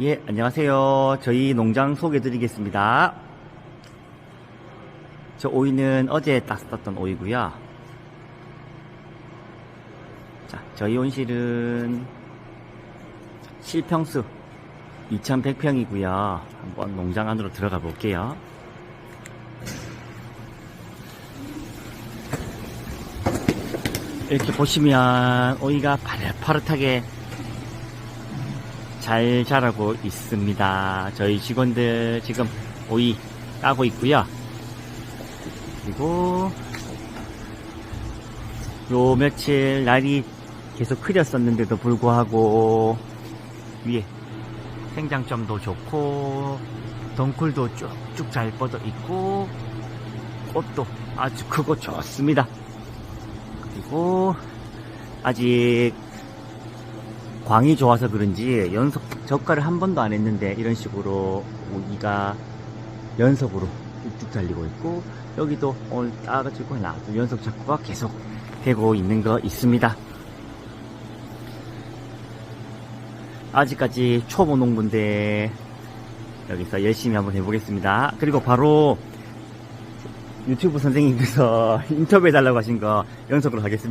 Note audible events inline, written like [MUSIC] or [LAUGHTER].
예, 안녕하세요. 저희 농장 소개해 드리겠습니다. 저 오이는 어제 따스떴던 오이고요. 자, 저희 온실은 실평수 2100평이고요. 한번 농장 안으로 들어가 볼게요. 이렇게 보시면 오이가 파릇파릇하게 잘 자라고 있습니다. 저희 직원들 지금 오이 따고 있고요. 그리고 요 며칠 날이 계속 흐렸었는데도 불구하고 위에 생장점도 좋고 덩쿨도 쭉쭉 잘 뻗어 있고 꽃도 아주 크고 좋습니다. 그리고 아직 광이 좋아서 그런지 연속 젓갈을 한 번도 안 했는데 이런 식으로 오이가 연속으로 쭉쭉 달리고 있고 여기도 오늘 따가지고 나도 연속 작구가 계속 되고 있는 거 있습니다. 아직까지 초보 농부인데 여기서 열심히 한번 해보겠습니다. 그리고 바로 유튜브 선생님께서 [LAUGHS] 인터뷰해 달라고 하신 거 연속으로 하겠습니다.